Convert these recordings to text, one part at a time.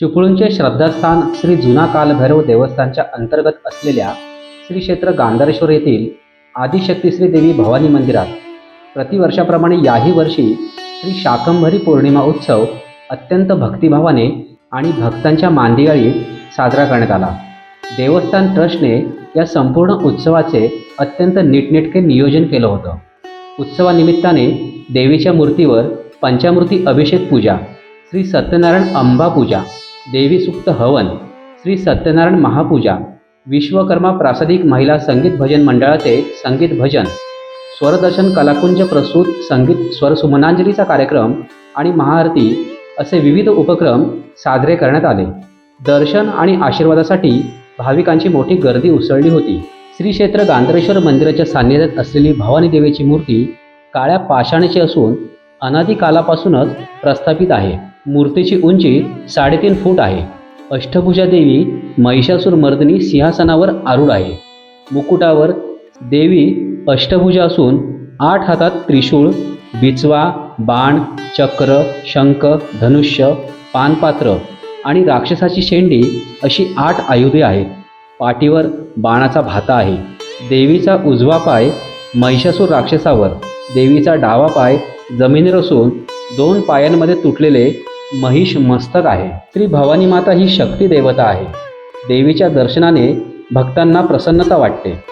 चिपळूणचे श्रद्धास्थान श्री जुना कालभैरव देवस्थानच्या अंतर्गत असलेल्या श्री क्षेत्र गांधारेश्वर येथील आदिशक्ती श्री देवी भवानी मंदिरात प्रतिवर्षाप्रमाणे याही वर्षी श्री शाकंभरी पौर्णिमा उत्सव अत्यंत भक्तिभावाने आणि भक्तांच्या मांदियाळी साजरा करण्यात आला. देवस्थान ट्रस्टने या संपूर्ण उत्सवाचे अत्यंत नीटनेटके नियोजन केलं होतं. उत्सवानिमित्ताने देवीच्या मूर्तीवर पंचामृती अभिषेक पूजा श्री सत्यनारायण अंबा पूजा देवीसुक्त हवन श्री सत्यनारायण महापूजा विश्वकर्मा प्रासादिक महिला संगीत भजन मंडळाचे संगीत भजन स्वरदर्शन कलाकुंज प्रस्तुत संगीत स्वरसुमनांजलीचा कार्यक्रम आणि महाआरती असे विविध उपक्रम साजरे करण्यात आले. दर्शन आणि आशीर्वादासाठी भाविकांची मोठी गर्दी उसळली होती. श्री क्षेत्र गांधरेश्वर मंदिराच्या सान्निध्यात असलेली भवानी देवीची मूर्ती काळ्या पाषाणाची असून अनादी कालापासूनच प्रस्थापित आहे. मूर्तीची उंची साडेतीन फूट आहे. अष्टभुजा देवी महिषासूर मर्दिनी सिंहासनावर आरूढ आहे. मुकुटावर देवी अष्टभुजा असून आठ हातात त्रिशूळ बिचवा बाण चक्र शंख धनुष्य पानपात्र आणि राक्षसाची शेंडी अशी आठ आयुधे आहेत. पाठीवर बाणाचा भाता आहे. देवीचा उजवा पाय महिषासूर राक्षसावर देवीचा डावा पाय जमिनीवर असून दोन पायांमध्ये तुटलेले महिष मस्तक आहे. श्री भवानी माता ही शक्ती देवता आहे. देवीच्या दर्शनाने भक्तांना प्रसन्नता वाटते.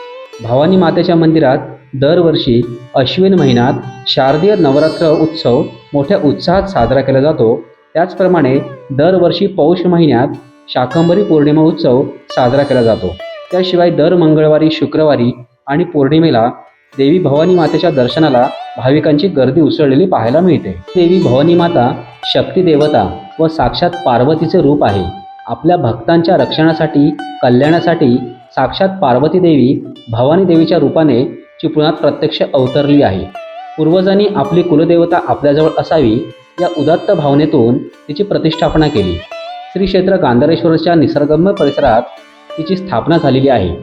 भवानी मातेच्या मंदिरात दरवर्षी अश्विन महिन्यात शारदीय नवरात्र उत्सव मोठ्या उत्साहात साजरा केला जातो. त्याचप्रमाणे दरवर्षी पौष महिन्यात शाकंभरी पौर्णिमा उत्सव साजरा केला जातो. त्याशिवाय दर मंगळवारी शुक्रवारी आणि पौर्णिमेला देवी भवानी मातेच्या दर्शनाला भाविकांची गर्दी उसळलेली पाहायला मिळते. देवी भवानी माता शक्ती देवता व साक्षात पार्वतीचे रूप आहे. आपल्या भक्तांच्या रक्षणासाठी कल्याणासाठी साक्षात पार्वती देवी भवानी देवीच्या रूपाने चिपळुणात प्रत्यक्ष अवतरली आहे. पूर्वजांनी आपली कुलदेवता आपल्याजवळ असावी या उदात्त भावनेतून तिची प्रतिष्ठापना केली. श्री क्षेत्र गांधारेश्वरच्या निसर्गम्य परिसरात तिची स्थापना झालेली आहे.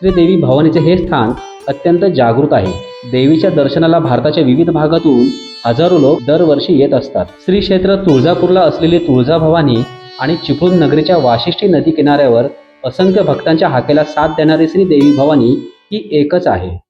श्रीदेवी भवानीचे हे स्थान अत्यंत जागृत आहे. देवीच्या दर्शनाला भारताच्या विविध भागातून हजारो लोक दरवर्षी येत असतात. श्री क्षेत्र तुळजापूरला असलेली तुळजाभवानी आणि चिपळूण नगरीच्या वाशिष्ठी नदी किनाऱ्यावर असंख्य भक्तांच्या हाकेला साथ देणारी श्री देवी भवानी ही एकच आहे.